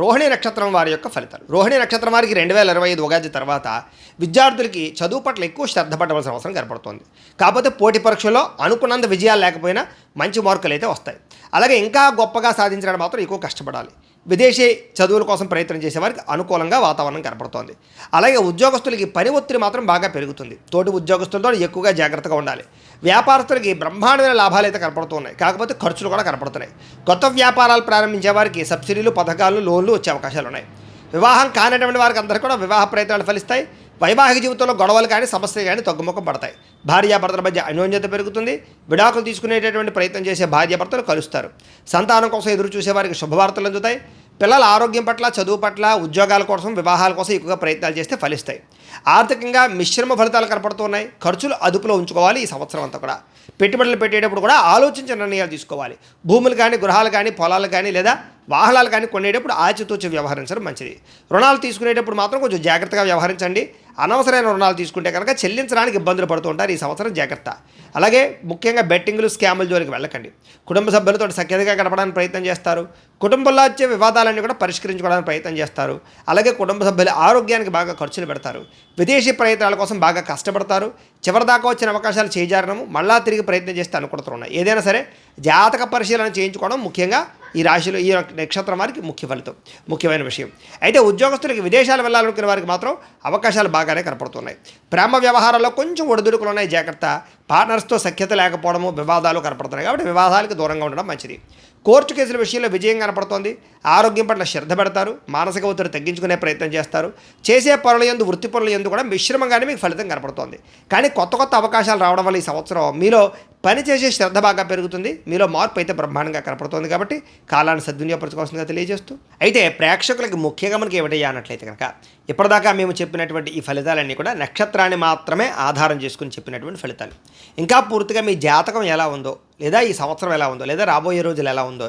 రోహిణి నక్షత్రం వారి యొక్క ఫలితాలు. రోహిణి నక్షత్రం వారికి రెండు వేల ఇరవై ఐదు ఉగాది తర్వాత విద్యార్థులకి చదువు పట్ల ఎక్కువ శ్రద్ధ పడవలసిన అవసరం కనపడుతోంది. కాకపోతే పోటీ పరీక్షలో అనుకున్నంత విజయాలు లేకపోయినా మంచి మార్కులు అయితే వస్తాయి. అలాగే ఇంకా గొప్పగా సాధించడానికి మాత్రం ఎక్కువ కష్టపడాలి. విదేశీ చదువుల కోసం ప్రయత్నం చేసేవారికి అనుకూలంగా వాతావరణం కనపడుతోంది. అలాగే ఉద్యోగస్తులకి పని ఒత్తిడి మాత్రం బాగా పెరుగుతుంది. తోటి ఉద్యోగస్తులతో ఎక్కువగా జాగ్రత్తగా ఉండాలి. వ్యాపారస్తులకి బ్రహ్మాండమైన లాభాలు అయితే కనపడుతున్నాయి. కాకపోతే ఖర్చులు కూడా కనపడుతున్నాయి. కొత్త వ్యాపారాలు ప్రారంభించే వారికి సబ్సిడీలు పథకాలు లోన్లు వచ్చే అవకాశాలు ఉన్నాయి. వివాహం కానటువంటి వారికి అందరికీ కూడా వివాహ ప్రయత్నాలు ఫలిస్తాయి. వైవాహిక జీవితంలో గొడవలు కానీ సమస్యలు కానీ తగ్గుముఖం పడతాయి. భార్యాభర్తల మధ్య అన్యోన్యత పెరుగుతుంది. విడాకులు తీసుకునేటటువంటి ప్రయత్నం చేసే భార్యాభర్తలు కలుస్తారు. సంతానం కోసం ఎదురు చూసే వారికి శుభవార్తలు అందుతాయి. పిల్లల ఆరోగ్యం పట్ల చదువు పట్ల ఉద్యోగాల కోసం వివాహాల కోసం ఎక్కువగా ప్రయత్నాలు చేస్తే ఫలిస్తాయి. ఆర్థికంగా మిశ్రమ ఫలితాలు కనపడుతున్నాయి. ఖర్చులు అదుపులో ఉంచుకోవాలి ఈ సంవత్సరం అంతా కూడా. పెట్టుబడులు పెట్టేటప్పుడు కూడా ఆలోచించిన నిర్ణయాలు తీసుకోవాలి. భూములు కానీ గృహాలు కానీ పొలాలు కానీ లేదా వాహనాలు కానీ కొనేటప్పుడు ఆచితూచి వ్యవహరించడం మంచిది. రుణాలు తీసుకునేటప్పుడు మాత్రం కొంచెం జాగ్రత్తగా వ్యవహరించండి. అనవసరమైన రుణాలు తీసుకుంటే కనుక చెల్లించడానికి ఇబ్బందులు పడుతూ ఉంటారు ఈ సంవత్సరం జాగ్రత్త. అలాగే ముఖ్యంగా బెట్టింగ్లు స్కాముల జోలికి వెళ్ళకండి. కుటుంబ సభ్యులతో సఖ్యతగా గడపడానికి ప్రయత్నం చేస్తారు. కుటుంబంలో వచ్చే వివాదాలన్నీ కూడా పరిష్కరించుకోవడానికి ప్రయత్నం చేస్తారు. అలాగే కుటుంబ సభ్యుల ఆరోగ్యానికి బాగా ఖర్చులు పెడతారు. విదేశీ ప్రయత్నాల కోసం బాగా కష్టపడతారు. చివరిదాకా వచ్చిన అవకాశాలు చేజారడము మళ్ళా తిరిగి ప్రయత్నం చేస్తే అనుకుంటున్నాయి ఏదైనా సరే జాతక పరిశీలన చేయించుకోవడం ముఖ్యంగా ఈ రాశిలో ఈ నక్షత్రం వారికి ముఖ్య ఫలితం ముఖ్యమైన విషయం. అయితే ఉద్యోగస్తులకి విదేశాలు వెళ్ళాలనుకునే వారికి మాత్రం అవకాశాలు బాగానే కనపడుతున్నాయి. ప్రేమ వ్యవహారాల్లో కొంచెం ఒడిదుడుకులు ఉన్నాయి జాగ్రత్త. పార్ట్నర్స్తో సఖ్యత లేకపోవడము వివాదాలు కనపడుతున్నాయి. కాబట్టి వివాదాలకు దూరంగా ఉండడం మంచిది. కోర్టు కేసుల విషయంలో విజయం కనపడుతోంది. ఆరోగ్యం పట్ల శ్రద్ధ పెడతారు. మానసిక ఒత్తిడి తగ్గించుకునే ప్రయత్నం చేస్తారు. చేసే పనుల ఎందు వృత్తి పనుల ఎందు కూడా మిశ్రమంగానే మీకు ఫలితం కనపడుతోంది. కానీ కొత్త కొత్త అవకాశాలు రావడం వల్ల ఈ సంవత్సరం మీలో పనిచేసే శ్రద్ధ బాగా పెరుగుతుంది. మీలో మార్పు అయితే బ్రహ్మాండంగా కనపడుతుంది కాబట్టి కాలాన్ని సద్వినియోగపరచుకోవాల్సిందిగా తెలియజేస్తూ. అయితే ప్రేక్షకులకి ముఖ్యంగా మనకి ఏమిటయ్యా అన్నట్లయితే కనుక ఇప్పటిదాకా మేము చెప్పినటువంటి ఈ ఫలితాలన్నీ కూడా నక్షత్రాన్ని మాత్రమే ఆధారం చేసుకుని చెప్పినటువంటి ఫలితాలు. ఇంకా పూర్తిగా మీ జాతకం ఎలా ఉందో లేదా ఈ సంవత్సరం ఎలా ఉందో లేదా రాబోయే రోజులు ఎలా ఉందో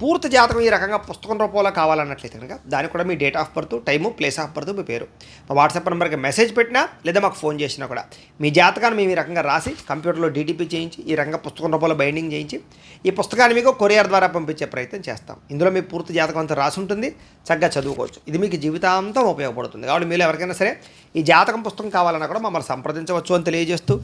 పూర్తి జాతకం ఈ రకంగా పుస్తకం రూపంలో కావాలన్నట్లయితే కనుక దానికి కూడా మీ date of birth time place of birth మీ పేరు. మా వాట్సాప్ నెంబర్కి మెసేజ్ పెట్టినా లేదా మాకు ఫోన్ చేసినా కూడా మీ జాతకాన్ని మేము ఈ రకంగా రాసి కంప్యూటర్లో డీటీపీ చేయించి ఈ రకంగా పుస్తకం రూపంలో బైండింగ్ చేయించి ఈ పుస్తకాన్ని మీకు కొరియర్ ద్వారా పంపించే ప్రయత్నం చేస్తాం. ఇందులో మీ పూర్తి జాతకం అంతా రాసి ఉంటుంది చక్కగా చదువుకోవచ్చు. ఇది మీకు జీవితాంతం ఉపయోగపడుతుంది. కాబట్టి మీరు ఎవరికైనా సరే ఈ జాతకం పుస్తకం కావాలన్నా కూడా మమ్మల్ని సంప్రదించవచ్చు అని తెలియజేస్తూ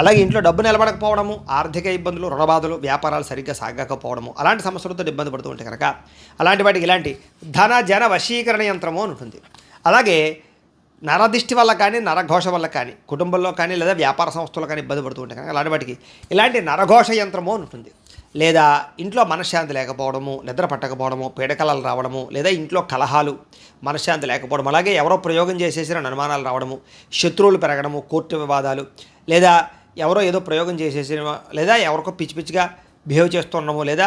అలాగే ఇంట్లో డబ్బు నిలబడకపోవడము ఆర్థిక ఇబ్బందులు రుణబాధలు వ్యాపారాలు సరిగ్గా సాగకపోవడము అలాంటి సమస్యలతో ఇబ్బంది పడుతూ ఉంటే కనుక అలాంటి వాటికి ఇలాంటి ధన జన వశీకరణ యంత్రము అని ఉంటుంది. అలాగే నరదిష్టి వల్ల కానీ నరఘోష వల్ల కానీ కుటుంబంలో కానీ లేదా వ్యాపార సంస్థలో కానీ ఇబ్బంది పడుతూ ఉంటాయి కనుక అలాంటి వాటికి ఇలాంటి నరఘోష యంత్రము అని ఉంటుంది. లేదా ఇంట్లో మనశ్శాంతి లేకపోవడము నిద్ర పట్టకపోవడము పీడకలలు రావడము లేదా ఇంట్లో కలహాలు మనశ్శాంతి లేకపోవడం అలాగే ఎవరో ప్రయోగం చేసేసిన అనుమానాలు రావడము శత్రువులు పెరగడము కోర్టు వివాదాలు లేదా ఎవరో ఏదో ప్రయోగం చేసేసిన లేదా ఎవరికో పిచ్చి పిచ్చిగా బిహేవ్ చేస్తుండడము లేదా